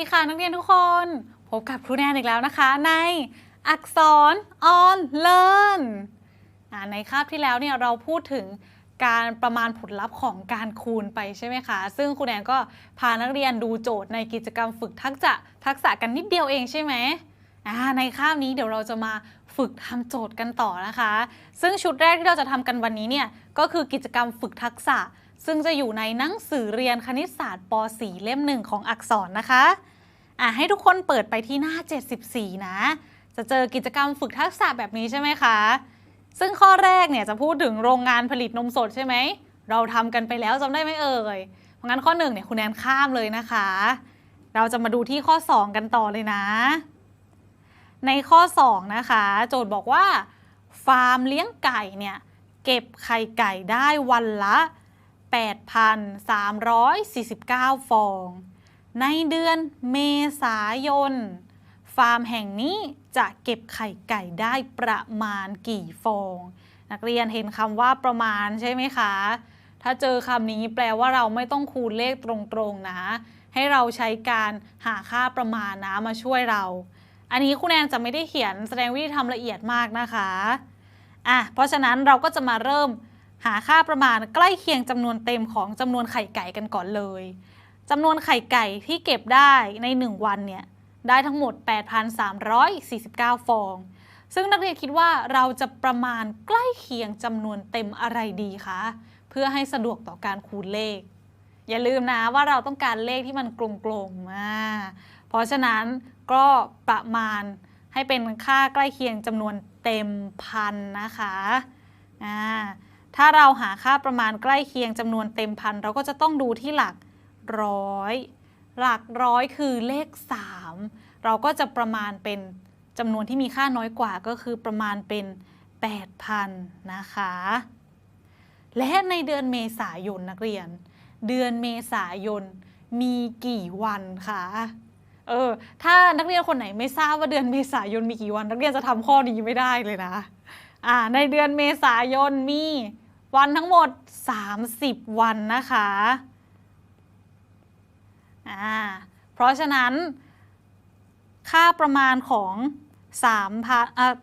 วัสดีค่ะนักเรียนทุกคน พบกับครูแนนอีกแล้วนะคะ ในอักษร on learn อ่าในคาบที่แล้วเนี่ยเราพูดถึงการประมาณผลลัพธ์ของการคูณไปใช่ไหมคะ ซึ่งครูแนนก็พานักเรียนดูโจทย์ในกิจกรรมฝึกทักษะทักษะกันนิดเดียวเองใช่ไหมในคาบนี้เดี๋ยวเราจะมาฝึกทำโจทย์กันต่อนะคะ ซึ่งชุดแรกที่เราจะทำกันวันนี้เนี่ยก็คือกิจกรรมฝึกทักษะ ซึ่งจะอยู่ในหนังสือเรียนคณิตศาสตร์ป .4 เล่มหนึ่งของอักษรนะคะอะให้ทุกคนเปิดไปที่หน้า 74 นะ จะเจอกิจกรรมฝึกทักษะแบบนี้ใช่ไหมคะ ซึ่งข้อแรกเนี่ยจะพูดถึงโรงงานผลิตนมสดใช่ไหม เราทำกันไปแล้วจำได้ไหมเอ่ย เพราะงั้นข้อหนึ่งเนี่ยคุณแนนข้ามเลยนะคะ เราจะมาดูที่ข้อ 2 กันต่อเลยนะ ในข้อ 2 นะคะ โจทย์บอกว่า ฟาร์มเลี้ยงไก่เนี่ยเก็บไข่ไก่ได้วันละ 8,349 ฟอง ในเดือนเมษายน ฟาร์มแห่งนี้จะเก็บไข่ไก่ได้ประมาณกี่ฟอง นักเรียนเห็นคำว่าประมาณใช่ไหมคะ ถ้าเจอคำนี้แปลว่าเราไม่ต้องคูณเลขตรงๆนะ ให้เราใช้การหาค่าประมาณนะมาช่วยเรา อันนี้คุณแอนจะไม่ได้เขียนแสดงวิธีทำละเอียดมากนะคะอะเพราะฉะนั้นเราก็จะมาเริ่ม หาค่าประมาณใกล้เคียงจำนวนเต็มของจำนวนไข่ไก่กันก่อนเลยจำนวนไข่ไก่ที่เก็บได้ใน 1 วันเนี่ยได้ทั้งหมด 8,349 ฟอง ซึ่งนักเรียนคิดว่าเราจะประมาณใกล้เคียงจำนวนเต็มอะไรดีคะ เพื่อให้สะดวกต่อการคูณเลข อย่าลืมนะว่าเราต้องการเลขที่มันกลมๆอ่าเพราะฉะนั้นก็ประมาณให้เป็นค่าใกล้เคียงจำนวนเต็มพันนะคะ อ่า ถ้าเราหาค่าประมาณใกล้เคียงจำนวนเต็มพันเราก็จะต้องดูที่หลักร้อย หลักร้อยคือเลข 3 เราก็จะประมาณเป็นจำนวนที่มีค่าน้อยกว่าก็คือประมาณเป็น 8,000 นะคะ และในเดือนเมษายนนักเรียน เดือนเมษายนมีกี่วันคะเออถ้านักเรียนคนไหนไม่ทราบว่าเดือนเมษายนมีกี่วัน นักเรียนจะทำข้อนี้ไม่ได้เลยนะ อ่าในเดือนเมษายนมีวันทั้งหมด 30 วันนะคะอ่าเพราะฉะนั้น ค่าประมาณของ3,000อ่า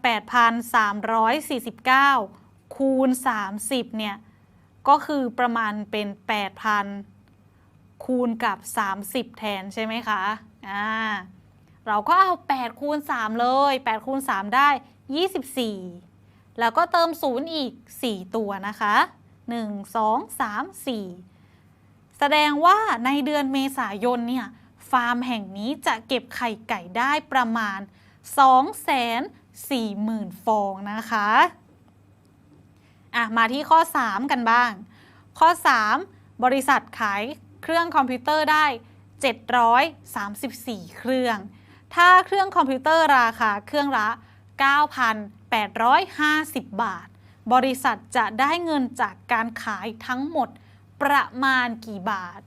8,349 คูณ 30 เนี่ย ก็คือประมาณเป็น 8,000 คูณกับ 30 แทนใช่ไหมคะ อ่า เราก็เอา 8 คูณ 3 เลย 8 คูณ 3 ได้ 24 แล้วก็เติม0อีก 4 ตัวนะคะ 1 2 3 4 แสดงว่าในเดือนเมษายนเนี่ยฟาร์มแห่งนี้จะเก็บไข่ไก่ได้ประมาณ 240,000 ฟองนะคะอะมาที่ข้อ 3 กันบ้าง ข้อ 3 บริษัทขายเครื่องคอมพิวเตอร์ได้ 734 เครื่อง ถ้าเครื่องคอมพิวเตอร์ราคาเครื่องละ 9,850 บาท บริษัทจะได้เงินจากการขายทั้งหมดประมาณกี่บาท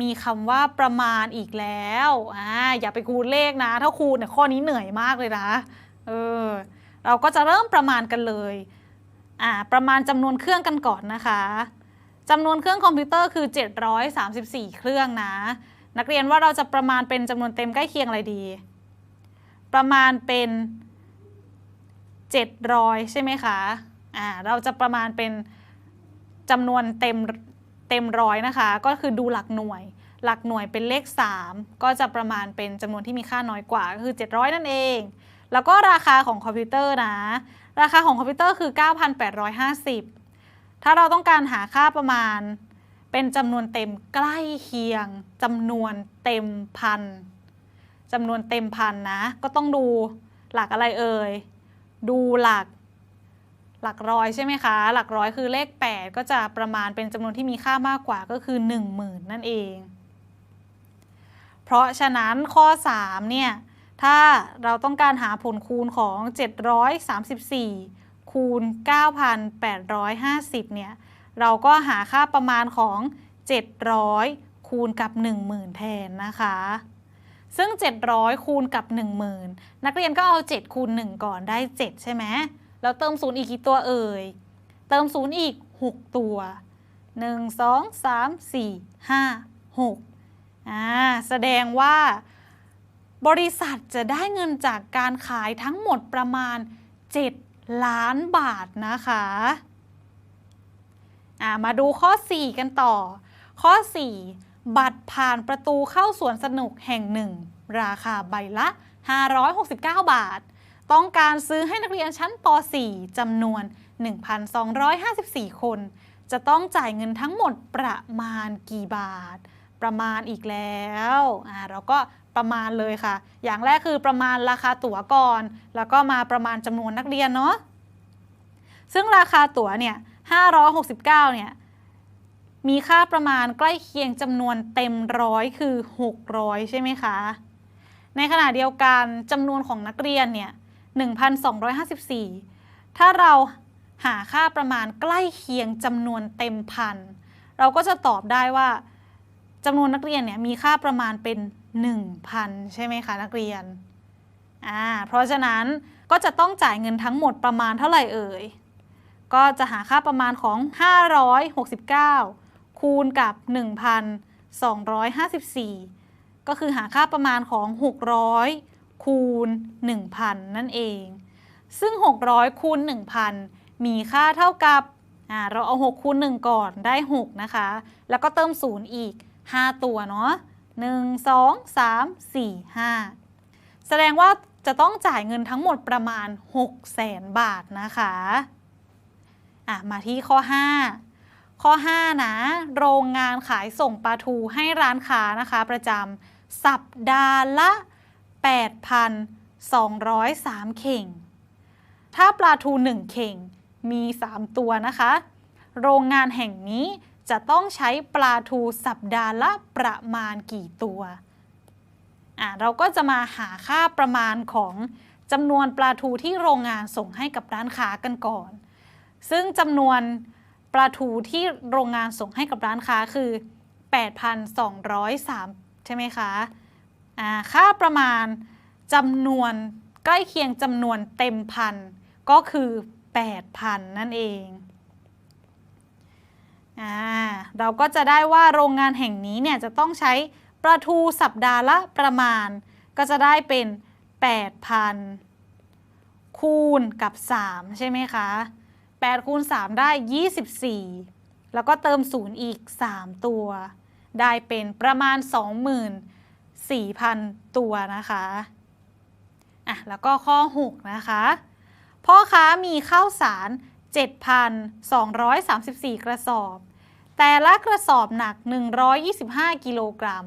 มีคำว่าประมาณอีกแล้วอ่าอย่าไปคูณเลขนะ ถ้าคูณเนี่ยข้อนี้เหนื่อยมากเลยนะ เออ เราก็จะเริ่มประมาณกันเลยอ่าประมาณจำนวนเครื่องกันก่อนนะคะจำนวนเครื่องคอมพิวเตอร์คือ 734 เครื่องนะ นักเรียนว่าเราจะประมาณเป็นจำนวนเต็มใกล้เคียงอะไรดี ประมาณเป็น 700 ใช่ไหมคะอ่าเราจะประมาณเป็นจำนวนเต็มเต็มร้อยนะคะ ก็คือดูหลักหน่วย หลักหน่วยเป็นเลข 3 ก็จะประมาณเป็นจำนวนที่มีค่าน้อยกว่าก็คือ 700 นั่นเอง แล้วก็ราคาของคอมพิวเตอร์นะ ราคาของคอมพิวเตอร์คือ 9,850 ถ้าเราต้องการหาค่าประมาณ เป็นจำนวนเต็มใกล้เคียงจำนวนเต็มพันจำนวนเต็มพันนะ ก็ต้องดูหลักอะไรเอ่ย ดูหลักหลักร้อยใช่ไหมคะ หลักร้อยคือเลข 8 ก็จะประมาณเป็นจำนวนที่มีค่ามากกว่าก็คือ 10,000 นั่นเอง เพราะฉะนั้นข้อ 3 เนี่ย ถ้าเราต้องการหาผลคูณของ 734 คูณ 9,850 เนี่ย เราก็หาค่าประมาณของ 700 คูณกับ 10,000 แทนนะคะ ซึ่ง 700 คูณกับ 10,000 นักเรียนก็เอา 7 คูณ 1 ก่อนได้ 7 ใช่ไหมแล้วเติม0อีกกี่ตัวเอ่ย เติม0อีก 6 ตัว 1 2 3 4 5 6อ่าแสดงว่า บริษัทจะได้เงินจากการขายทั้งหมดประมาณ 7 ล้านบาทนะคะอ่ามาดูข้อ 4 กันต่อ ข้อ 4 บัตรผ่านประตูเข้าสวนสนุกแห่งหนึ่ง ราคาใบละ 569 บาท ต้องการซื้อให้นักเรียนชั้นป .4 จำนวน 1,254 คน จะต้องจ่ายเงินทั้งหมดประมาณกี่บาท ประมาณอีกแล้วอ่าเราก็ประมาณเลยค่ะ อย่างแรกคือประมาณราคาตั๋วก่อน แล้วก็มาประมาณจำนวนนักเรียนเนาะซึ่งราคาตั๋วเนี่ย569เนี่ย มีค่าประมาณใกล้เคียงจำนวนเต็มร้อยคือ 600 ใช่ไหมคะ ในขณะเดียวกันจำนวนของนักเรียนเนี่ย 1,254 ถ้าเราหาค่าประมาณใกล้เคียงจำนวนเต็มพัน เราก็จะตอบได้ว่าจำนวนนักเรียนเนี่ยมีค่าประมาณเป็น 1,000 ใช่ไหมคะนักเรียน อ่า เพราะฉะนั้นก็จะต้องจ่ายเงินทั้งหมดประมาณเท่าไหร่เอ่ย ก็จะหาค่าประมาณของ 569 คูณกับ 1,254 ก็คือหาค่าประมาณของ 600 คูณ 1,000 นั่นเอง ซึ่ง 600 คูณ 1,000 มีค่าเท่ากับ เราเอา 6 คูณ 1 ก่อนได้ 6 นะคะ แล้วก็เติม 0 อีก 5 ตัวเนาะ 1 2 3 4 5 แสดงว่าจะต้องจ่ายเงินทั้งหมดประมาณ6แสนบาทนะคะ อะ มาที่ข้อ 5 ข้อ 5 นะ โรงงานขายส่งปลาทูให้ร้านค้านะคะ ประจำสัปดาห์ละ 8,203 เข่ง ถ้าปลาทู 1 เข่งมี 3 ตัวนะคะ โรงงานแห่งนี้จะต้องใช้ปลาทูสัปดาห์ละประมาณกี่ตัวอะเราก็จะมาหาค่าประมาณของจำนวนปลาทูที่โรงงานส่งให้กับร้านค้ากันก่อน ซึ่งจำนวน ปลาทูที่โรงงานส่งให้กับร้านค้าคือ 8,203 ใช่ไหมคะอ่าค่าประมาณจำนวนใกล้เคียงจำนวนเต็มพันก็คือ 8,000 นั่นเองอ่าเราก็จะได้ว่าโรงงานแห่งนี้เนี่ยจะต้องใช้ปลาทูสัปดาห์ละประมาณ ก็จะได้เป็น 8,000 คูณกับ 3 ใช่ไหมคะ 8คูณ3ได้ 24 แล้วก็เติม 0 อีก 3 ตัว ได้เป็นประมาณ 24,000 ตัวนะคะอะแล้วก็ข้อ 6 นะคะ พ่อค้ามีข้าวสาร 7,234 กระสอบ แต่ละกระสอบหนัก 125 กิโลกรัม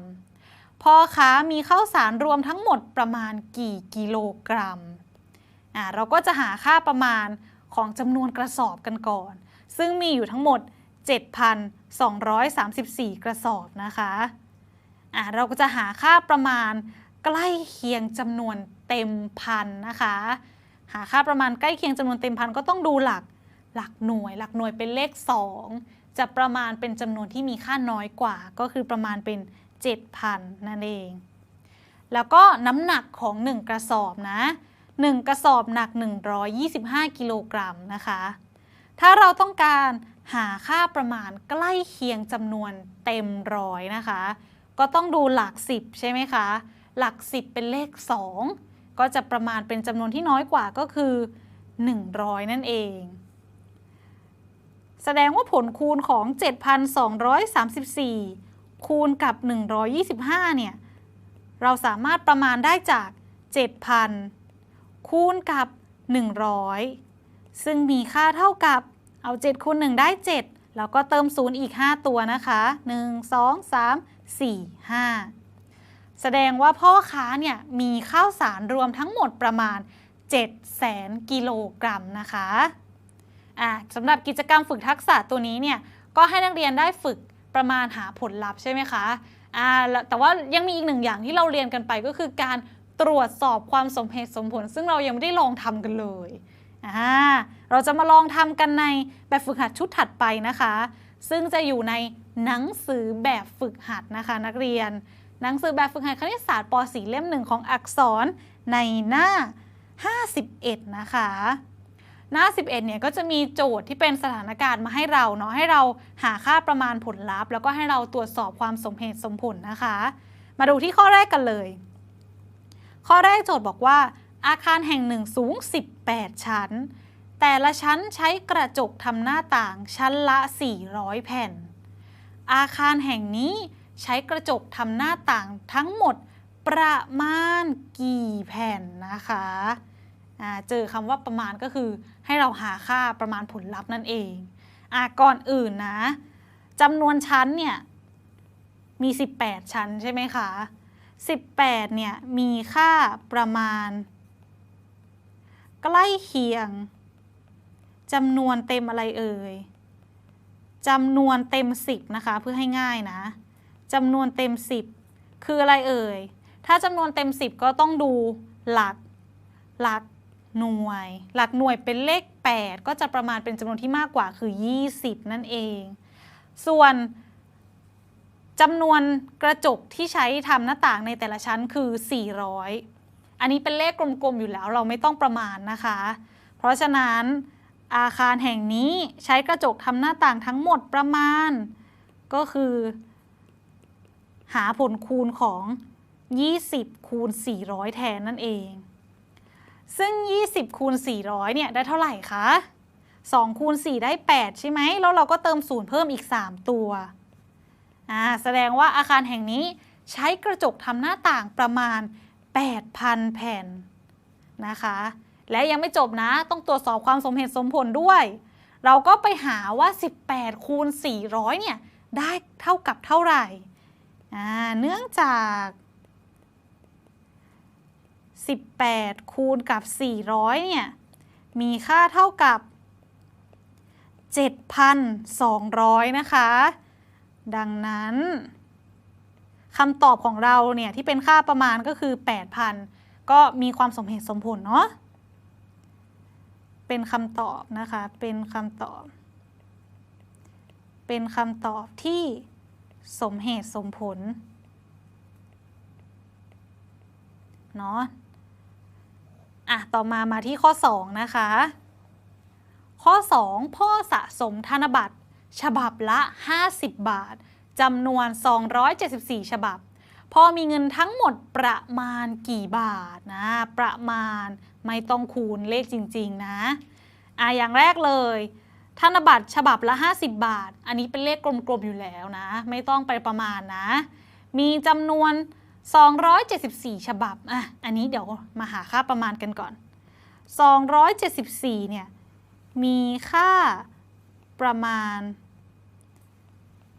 พ่อค้ามีข้าวสารรวมทั้งหมดประมาณกี่กิโลกรัมอ่าเราก็จะหาค่าประมาณ ของจำนวนกระสอบกันก่อน ซึ่งมีอยู่ทั้งหมด 7,234 กระสอบนะคะอ่าเราก็จะหาค่าประมาณใกล้เคียงจำนวนเต็มพันนะคะ หาค่าประมาณใกล้เคียงจำนวนเต็มพันก็ต้องดูหลักหลักหน่วย หลักหน่วยเป็นเลข 2 จะประมาณเป็นจำนวนที่มีค่าน้อยกว่า ก็คือประมาณเป็น 7,000 นั่นเอง แล้วก็น้ำหนักของ 1 กระสอบนะ 1 กระสอบหนัก 125 กิโลกรัมนะคะ ถ้าเราต้องการหาค่าประมาณใกล้เคียงจำนวนเต็มร้อยนะคะ ก็ต้องดูหลัก 10 ใช่ไหมคะ หลัก 10 เป็นเลข 2 ก็จะประมาณเป็นจำนวนที่น้อยกว่าก็คือ 100 นั่นเอง แสดงว่าผลคูณของ 7,234 คูณกับ 125 เนี่ย เราสามารถประมาณได้จาก 7,000 คูณกับ 100 ซึ่งมีค่าเท่ากับเอา 7 คูณ 1 ได้ 7 แล้วก็เติม 0 อีก 5 ตัวนะคะ 1 2 3 4 5 แสดงว่าพ่อค้าเนี่ยมีข้าวสารรวมทั้งหมดประมาณ7แสนกิโลกรัมนะคะอะสำหรับกิจกรรมฝึกทักษะตัวนี้เนี่ยก็ให้นักเรียนได้ฝึกประมาณหาผลลัพธ์ใช่ไหมคะอ่าแต่ว่ายังมีอีกหนึ่งอย่างที่เราเรียนกันไปก็คือการ ตรวจสอบความสมเหตุสมผล ซึ่งเรายังไม่ได้ลองทำกันเลยอ่าเราจะมาลองทำกันในแบบฝึกหัดชุดถัดไปนะคะ ซึ่งจะอยู่ในหนังสือแบบฝึกหัดนะคะนักเรียน หนังสือแบบฝึกหัดคณิตศาสตร์ป .4 เล่มหนึ่งของอักษรในหน้า 51 นะคะ หน้า 11 เนี่ยก็จะมีโจทย์ที่เป็นสถานการณ์มาให้เราเนาะให้เราหาค่าประมาณผลลัพธ์ แล้วก็ให้เราตรวจสอบความสมเหตุสมผลนะคะ มาดูที่ข้อแรกกันเลย ข้อแรกโจทย์บอกว่า อาคารแห่งหนึ่งสูง 18 ชั้น แต่ละชั้นใช้กระจกทำหน้าต่างชั้นละ 400 แผ่น อาคารแห่งนี้ใช้กระจกทำหน้าต่างทั้งหมดประมาณกี่แผ่นนะคะเจอคำว่าประมาณก็คือให้เราหาค่าประมาณผลลัพธ์นั่นเองอก่อนอื่นนะจำนวนชั้นเนี่ยมี 18 ชั้นใช่ไหมคะ 18 เนี่ย มีค่าประมาณ ใกล้เคียงจำนวนเต็มอะไรเอ่ยจำนวนเต็ม 10 นะคะ เพื่อให้ง่ายนะจำนวนเต็ม 10 คืออะไรเอ่ย ถ้าจำนวนเต็ม 10 ก็ต้องดูหลักหลักหน่วย หลักหน่วยเป็นเลข 8 ก็จะประมาณเป็นจำนวนที่มากกว่าคือ 20 นั่นเอง ส่วน จำนวนกระจกที่ใช้ทำหน้าต่างในแต่ละชั้นคือ 400 อันนี้เป็นเลขกลมๆอยู่แล้วเราไม่ต้องประมาณนะคะ เพราะฉะนั้นอาคารแห่งนี้ใช้กระจกทำหน้าต่างทั้งหมดประมาณ ก็คือ หาผลคูณของ 20 คูณ 400 แทนนั่นเอง ซึ่ง 20 คูณ 400 เนี่ยได้เท่าไหร่คะ 2 คูณ 4 ได้ 8 ใช่ไหม แล้วเราก็เติมศูนย์เพิ่มอีก 3 ตัว แสดงว่าอาคารแห่งนี้ใช้กระจกทำหน้าต่างประมาณ 8,000 แผ่นนะคะ และยังไม่จบนะต้องตรวจสอบความสมเหตุสมผลด้วย เราก็ไปหาว่า 18 คูณ 400 เนี่ย ได้เท่ากับเท่าไหร่ เนื่องจาก 18 คูณกับ 400 เนี่ย มีค่าเท่ากับ 7,200 นะคะ ดังนั้นคำตอบของเราเนี่ยที่เป็นค่าประมาณก็คือ 8,000 ก็มีความสมเหตุสมผลเนาะ เป็นคำตอบนะคะ เป็นคำตอบ เป็นคำตอบที่สมเหตุสมผลเนาะ อะ ต่อมามาที่ข้อ 2 นะคะ ข้อ 2 พ่อสะสมธนบัตร ฉบับละ 50 บาทจำนวน 274 ฉบับ พอมีเงินทั้งหมดประมาณกี่บาทนะ ประมาณไม่ต้องคูณเลขจริง ๆ นะอะอย่างแรกเลย ธนบัตรฉบับละ 50 บาท อันนี้เป็นเลขกลมๆอยู่แล้วนะ ไม่ต้องไปประมาณนะ มีจำนวน 274 ฉบับอะอันนี้เดี๋ยวมาหาค่าประมาณกันก่อน 274เนี่ยมีค่า ประมาณ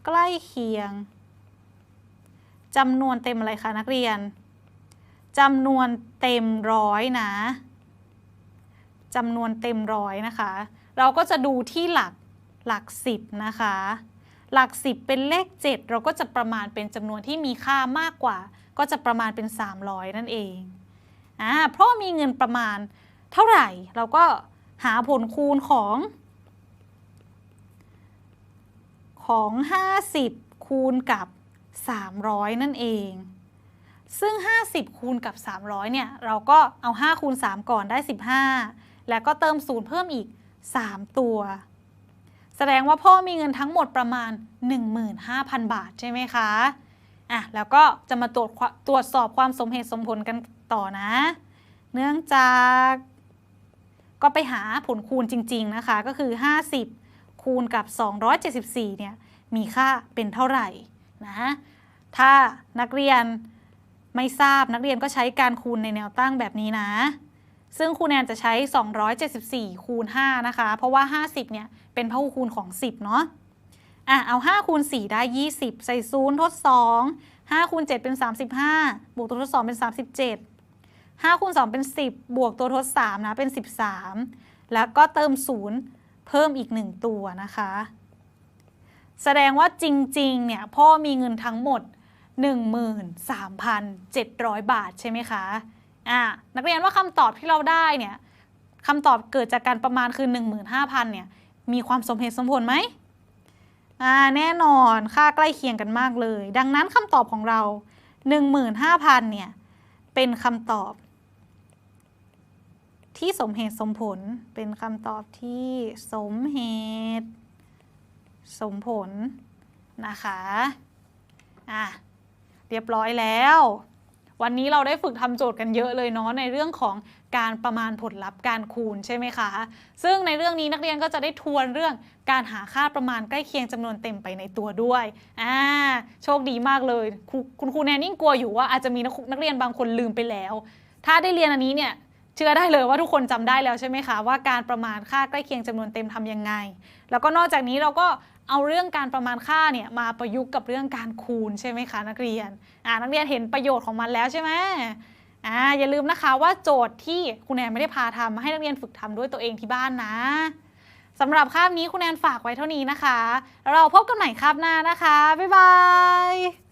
ใกล้เคียงจำนวนเต็มอะไรคะนักเรียนจำนวนเต็มร้อยนะจำนวนเต็มร้อยนะคะ เราก็จะดูที่หลักหลักสิบนะคะ หลักสิบเป็นเลข 7 เราก็จะประมาณเป็นจำนวนที่มีค่ามากกว่า ก็จะประมาณเป็น 300 นั่นเองอ่าเพราะมีเงินประมาณเท่าไหร่ เราก็หาผลคูณของ ของ 50 คูณกับ 300 นั่นเอง ซึ่ง 50 คูณกับ 300 เนี่ย เราก็เอา 5 คูณ 3 ก่อนได้ 15 แล้วก็เติมศูนย์เพิ่มอีก 3 ตัว แสดงว่าพ่อมีเงินทั้งหมดประมาณ 15,000 บาทใช่ไหมคะอะแล้วก็จะมาตรวจตรวจสอบความสมเหตุสมผลกันต่อนะ เนื่องจากก็ไปหาผลคูณจริง ๆ นะคะ ก็คือ 50 คูณกับ 274 เนี่ยมีค่าเป็นเท่าไหร่นะถ้านักเรียนไม่ทราบนักเรียนก็ใช้การคูณในแนวตั้งแบบนี้นะ ซึ่งครูแนนจะใช้ 274 คูณ 5 นะคะ เพราะว่า 50 เนี่ยเป็นพหุคูณของ 10 เนาะอะเอา 5 คูณ 4 ได้ 20 ใส่ศูนย์ทด 2 5คูณ 7 เป็น 35 บวกตัวทด 2 เป็น 37 5คูณ 2 เป็น 10 บวกตัวทด 3 นะ เป็น 13 แล้วก็เติม 0 เพิ่มอีก 1 ตัวนะคะ แสดงว่าจริงๆ เนี่ยพ่อมีเงินทั้งหมด 13,700 บาทใช่ไหมคะอะนักเรียนว่าคำตอบที่เราได้เนี่ยคำตอบเกิดจากการประมาณคือ 15,000เนี่ยมีความสมเหตุสมผลไหมอ่าแน่นอนค่าใกล้เคียงกันมากเลย ดังนั้นคำตอบของเรา 15,000เนี่ยเป็นคำตอบ ที่สมเหตุสมผลเป็นคำตอบที่สมเหตุ สมผลนะคะอะเรียบร้อยแล้ว วันนี้เราได้ฝึกทำโจทย์กันเยอะเลยเนาะในเรื่องของการประมาณผลลัพธ์การคูณใช่ไหมคะ ซึ่งในเรื่องนี้นักเรียนก็จะได้ทวนเรื่องการหาค่าประมาณใกล้เคียงจำนวนเต็มไปในตัวด้วยอ่าโชคดีมากเลย คุณครูแนนนิ่งกลัวอยู่ว่าอาจจะมีนักเรียนบางคนลืมไปแล้ว ถ้าได้เรียนอันนี้เนี่ย เชื่อได้เลยว่าทุกคนจำได้แล้วใช่ไหมคะว่าการประมาณค่าใกล้เคียงจำนวนเต็มทำยังไง แล้วก็นอกจากนี้เราก็เอาเรื่องการประมาณค่าเนี่ยมาประยุกต์กับเรื่องการคูณใช่ไหมคะนักเรียนอ่านักเรียนเห็นประโยชน์ของมันแล้วใช่ไหมอ่าอย่าลืมนะคะว่าโจทย์ที่คุณแนนไม่ได้พาทำมาให้นักเรียนฝึกทำด้วยตัวเองที่บ้านนะสำหรับคาบนี้คุณแนนฝากไว้เท่านี้นะคะ เราพบกันใหม่คาบหน้านะคะบ๊ายบาย